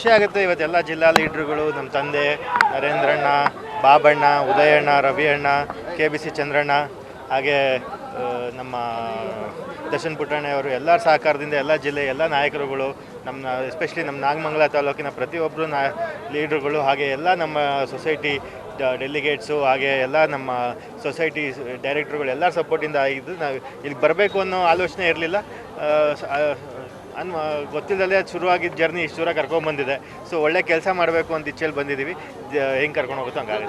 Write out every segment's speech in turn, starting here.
ಖುಷಿ ಆಗುತ್ತೆ ಇವತ್ತೆಲ್ಲ ಜಿಲ್ಲಾ ಲೀಡ್ರುಗಳು, ನಮ್ಮ ತಂದೆ ನರೇಂದ್ರಣ್ಣ, ಬಾಬಣ್ಣ, ಉದಯಣ್ಣ ರವಿ ಅಣ್ಣ ಕೆ ಬಿ ಸಿ ಚಂದ್ರಣ್ಣ, ಹಾಗೆ ನಮ್ಮ ದರ್ಶನ್ ಪುಟ್ಟಣ್ಣವರು ಎಲ್ಲ ಸಹಕಾರದಿಂದ ಎಲ್ಲ ಜಿಲ್ಲೆ, ಎಲ್ಲ ನಾಯಕರುಗಳು, ನಮ್ಮ ಎಸ್ಪೆಷಲಿ ನಮ್ಮ ನಾಗಮಂಗಲ ತಾಲೂಕಿನ ಪ್ರತಿಯೊಬ್ಬರು ನಾ, ಲೀಡ್ರುಗಳು, ಹಾಗೆ ಎಲ್ಲ ನಮ್ಮ ಸೊಸೈಟಿ ಡೆಲಿಗೇಟ್ಸು, ಹಾಗೆ ಎಲ್ಲ ನಮ್ಮ ಸೊಸೈಟಿ ಡೈರೆಕ್ಟ್ರುಗಳು ಎಲ್ಲರ ಸಪೋರ್ಟಿಂದ ಆಗಿದ್ದು ನಾವು ಇಲ್ಲಿಗೆ ಬರಬೇಕು ಅನ್ನೋ ಆಲೋಚನೆ ಇರಲಿಲ್ಲ. ಅನ್ ಗೊತ್ತಿಲ್ಲದಲ್ಲೇ ಶುರುವಾಗಿದ್ದ ಜರ್ನಿ ಇಷ್ಟು ದೂರ ಕರ್ಕೊಂಡ್ಬಂದಿದೆ ಸೊ ಒಳ್ಳೆ ಕೆಲಸ ಮಾಡಬೇಕು ಅಂತ ಇಚ್ಛೆಯಲ್ಲಿ ಬಂದಿದ್ದೀವಿ ಹೆಂಗೆ ಕರ್ಕೊಂಡು ಹೋಗುತ್ತೋ ಹಂಗಾಗಿ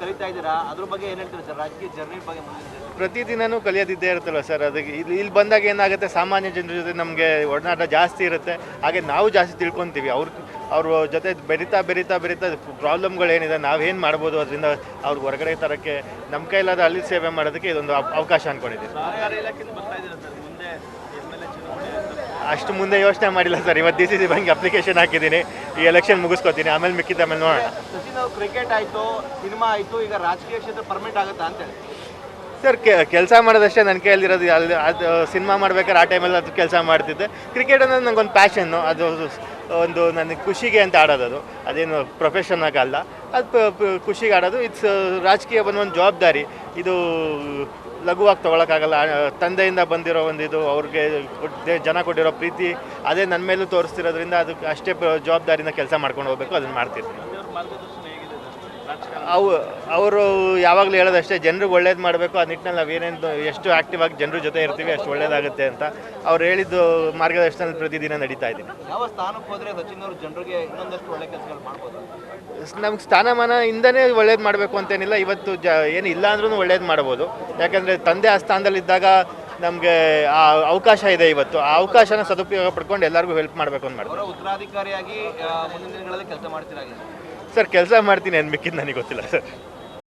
ಕಲಿತಾ ಇದ್ದೀರಾ? ಅದ್ರ ಬಗ್ಗೆ ಏನು ಹೇಳ್ತೀರಾ ಸರ್? ರಾಜಕೀಯ ಜರ್ನಿ ಬಗ್ಗೆ ಮುಂದಿನ ದಿನ? ಪ್ರತಿದಿನನೂ ಕಲಿಯೋದಿದ್ದೇ ಇರುತ್ತಲ್ಲ ಸರ್? ಅದಕ್ಕೆ ಇಲ್ಲಿ ಇಲ್ಲಿ ಬಂದಾಗ ಏನಾಗುತ್ತೆ? ಸಾಮಾನ್ಯ ಜನರ ಜೊತೆ ನಮಗೆ ಒಡನಾಟ ಜಾಸ್ತಿ ಇರುತ್ತೆ. ಹಾಗೆ ನಾವು ಜಾಸ್ತಿ ತಿಳ್ಕೊತೀವಿ. ಅವ್ರ ಅವ್ರ ಜೊತೆ ಬೆರಿತಾ ಬೆರಿತಾ ಬೆರಿತಾ ಪ್ರಾಬ್ಲಮ್ಗಳೇನಿದೆ ನಾವೇನು ಮಾಡ್ಬೋದು ಅದರಿಂದ ಅವ್ರಿಗೆ ಹೊರಗಡೆ ತರೋಕ್ಕೆ ನಮ್ಮ ಕೈಲಾದ ಅಲ್ಲಿ ಸೇವೆ ಮಾಡೋದಕ್ಕೆ ಇದೊಂದು ಅವ್- ಅವಕಾಶ ಅಂದ್ಕೊಂಡಿದ್ದೀನಿ ಅಷ್ಟು ಮುಂದೆ ಯೋಚನೆ ಮಾಡಿಲ್ಲ ಸರ್. ಇವತ್ತು D C C bank application ಹಾಕಿದ್ದೀನಿ. ಈ ಎಲೆಕ್ಷನ್ ಮುಗಿಸ್ಕೊತೀನಿ. ಆಮೇಲೆ ಮಿಕ್ಕಿದ ಆಮೇಲೆ ನೋಡೋಣ. ಸಚಿನ್ ಅವ್ರು ಕ್ರಿಕೆಟ್ ಆಯಿತು ಸಿನಿಮಾ ಆಯಿತು ಈಗ ರಾಜಕೀಯ ಕ್ಷೇತ್ರ ಪರ್ಮಿಟ್ ಆಗುತ್ತಾ ಅಂತ ಹೇಳಿ. ಸರ್ ಕೆಲಸ ಮಾಡೋದಷ್ಟೇ ನನ್ನ ಕೈಯಲ್ಲಿರೋದು. ಅಲ್ಲಿ ಅದು ಸಿನಿಮಾ ಮಾಡ್ಬೇಕಾದ್ರೆ ಆ ಟೈಮಲ್ಲಿ ಅದು ಕೆಲಸ ಮಾಡ್ತಿದ್ದೆ. ಕ್ರಿಕೆಟ್ ಅನ್ನೋದು ನನಗೊಂದು ಪ್ಯಾಷನ್ನು ಅದು ಒಂದು ನನಗೆ ಖುಷಿಗೆ ಅಂತ ಆಡೋದು ಅದು. ಅದೇನು ಪ್ರೊಫೆಷನ್ ಆಗಲ್ಲ ಅದು ಖುಷಿಗೆ ಆಡೋದು. ಇಟ್ಸ್ ರಾಜಕೀಯ ಬಂದ ಒಂದು ಜವಾಬ್ದಾರಿ. ಇದು ಲಘುವಾಗಿ ತೊಗೊಳಕ್ಕಾಗಲ್ಲ. ತಂದೆಯಿಂದ ಬಂದಿರೋ ಒಂದು ಇದು, ಅವ್ರಿಗೆ ಜನ ಕೊಟ್ಟಿರೋ ಪ್ರೀತಿ, ಅದೇ ನನ್ನ ಮೇಲೂ ತೋರಿಸ್ತಿರೋದ್ರಿಂದ ಅದಕ್ಕೆ ಅಷ್ಟೇ ಜವಾಬ್ದಾರಿಯಿಂದ ಕೆಲಸ ಮಾಡ್ಕೊಂಡು ಹೋಗ್ಬೇಕು. ಅದನ್ನು ಮಾಡ್ತಿರ್ತೀನಿ. ಅವು ಅವರು ಯಾವಾಗಲೂ ಹೇಳೋದಷ್ಟೇ ಜನರಿಗೆ ಒಳ್ಳೇದು ಮಾಡಬೇಕು ಆ ನಿಟ್ಟಿನಲ್ಲಿ ನಾವು ಏನೇನು ಎಷ್ಟು ಆಕ್ಟಿವ್ ಆಗಿ ಜನರ ಜೊತೆ ಇರ್ತೀವಿ ಅಷ್ಟು ಒಳ್ಳೇದಾಗುತ್ತೆ ಅಂತ ಅವ್ರು ಹೇಳಿದ್ದು ಮಾರ್ಗದರ್ಶನದಲ್ಲಿ ಪ್ರತಿದಿನ ನಡೀತಾ ಇದ್ದೀನಿ ಯಾವ ಸ್ಥಾನಕ್ಕೆ ಹೋದ್ರೆ ಸಚಿನ್ ಅವರು ಜನರಿಗೆ ಇನ್ನೊಂದಷ್ಟು ಒಳ್ಳೆ ಕೆಲಸಗಳು ಮಾಡ್ಬೋದು? ನಮ್ಗೆ ಸ್ಥಾನಮಾನ ಇಂದನೇ ಒಳ್ಳೇದು ಮಾಡಬೇಕು ಅಂತೇನಿಲ್ಲ ಇವತ್ತು ಜ ಏನು ಇಲ್ಲ ಅಂದ್ರೂ ಒಳ್ಳೇದು ಮಾಡ್ಬೋದು. ಯಾಕಂದರೆ ತಂದೆ ಆ ಸ್ಥಾನದಲ್ಲಿದ್ದಾಗ ನಮಗೆ ಆ ಅವಕಾಶ ಇದೆ ಇವತ್ತು. ಆ ಅವಕಾಶನ ಸದುಪಯೋಗ ಪಡ್ಕೊಂಡು ಎಲ್ಲರಿಗೂ ಹೆಲ್ಪ್ ಮಾಡಬೇಕು ಅಂತ ಮಾಡ್ತೀನಿ ಅವರ ಉತ್ತರಾಧಿಕಾರಿಯಾಗಿ ಮುಂದಿನ ದಿನಗಳಲ್ಲಿ ಕೆಲಸ ಮಾಡ್ತೀರಾಗಿದೆ ಸರ್ ಕೆಲಸ ಮಾಡ್ತೀನಿ ಅನ್ಬೇಕಿದ್ದು ನನಗೆ ಗೊತ್ತಿಲ್ಲ ಸರ್.